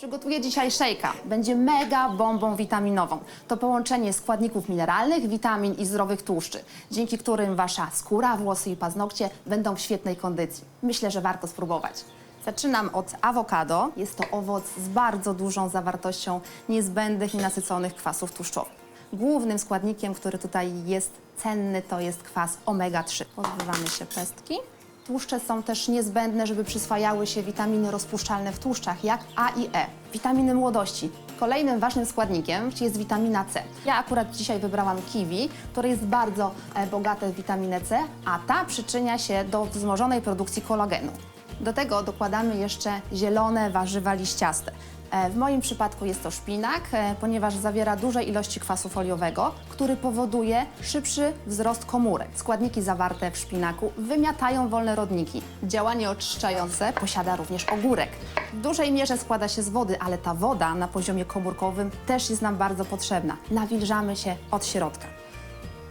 Przygotuję dzisiaj szejka. Będzie mega bombą witaminową. To połączenie składników mineralnych, witamin i zdrowych tłuszczy, dzięki którym wasza skóra, włosy i paznokcie będą w świetnej kondycji. Myślę, że warto spróbować. Zaczynam od awokado. Jest to owoc z bardzo dużą zawartością niezbędnych i nasyconych kwasów tłuszczowych. Głównym składnikiem, który tutaj jest cenny, to jest kwas omega-3. Pozbywamy się pestki. Tłuszcze są też niezbędne, żeby przyswajały się witaminy rozpuszczalne w tłuszczach, jak A i E. Witaminy młodości. Kolejnym ważnym składnikiem jest witamina C. Ja akurat dzisiaj wybrałam kiwi, które jest bardzo e, bogate w witaminę C, a ta przyczynia się do wzmożonej produkcji kolagenu. Do tego dokładamy jeszcze zielone warzywa liściaste. E, W moim przypadku jest to szpinak, e, ponieważ zawiera duże ilości kwasu foliowego, który powoduje szybszy wzrost komórek. Składniki zawarte w szpinaku wymiatają wolne rodniki. Działanie oczyszczające posiada również ogórek. W dużej mierze składa się z wody, ale ta woda na poziomie komórkowym też jest nam bardzo potrzebna. Nawilżamy się od środka.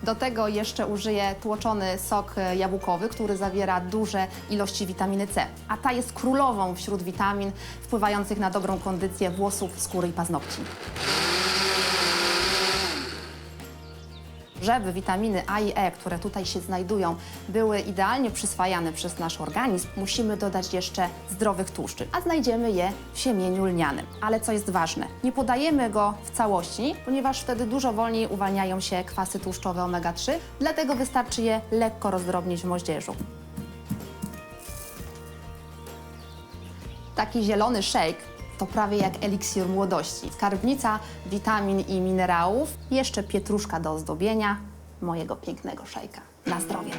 Do tego jeszcze użyję tłoczony sok e, jabłkowy, który zawiera duże ilości witaminy C, a ta jest królową wśród witamin wpływających na dobrą kondycję włosów, skóry i paznokci. Żeby witaminy A i E, które tutaj się znajdują, były idealnie przyswajane przez nasz organizm, musimy dodać jeszcze zdrowych tłuszczy, a znajdziemy je w siemieniu lnianym. Ale co jest ważne, nie podajemy go w całości, ponieważ wtedy dużo wolniej uwalniają się kwasy tłuszczowe omega-3, dlatego wystarczy je lekko rozdrobnić w moździerzu. Taki zielony shake to prawie jak eliksir młodości. Skarbnica witamin i minerałów, jeszcze pietruszka do ozdobienia mojego pięknego szejka. Na zdrowie.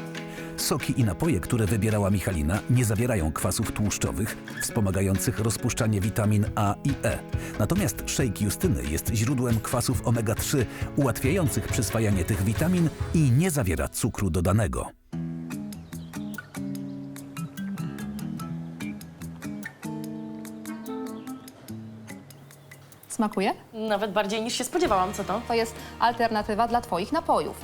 Soki i napoje, które wybierała Michalina, nie zawierają kwasów tłuszczowych wspomagających rozpuszczanie witamin A i E. Natomiast szejk Justyny jest źródłem kwasów omega-3 ułatwiających przyswajanie tych witamin i nie zawiera cukru dodanego. Smakuje? Nawet bardziej niż się spodziewałam, co to? To jest alternatywa dla Twoich napojów.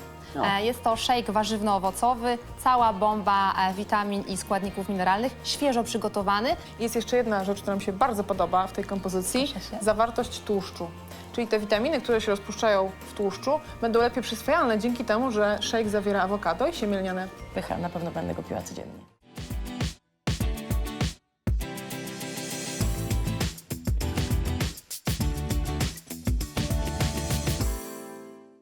E, Jest to shake warzywno-owocowy, cała bomba e, witamin i składników mineralnych, świeżo przygotowany. Jest jeszcze jedna rzecz, która mi się bardzo podoba w tej kompozycji. Proszę się. Zawartość tłuszczu. Czyli te witaminy, które się rozpuszczają w tłuszczu, będą lepiej przyswajalne dzięki temu, że shake zawiera awokado i siemię lniane. Pycha, na pewno będę go piła codziennie.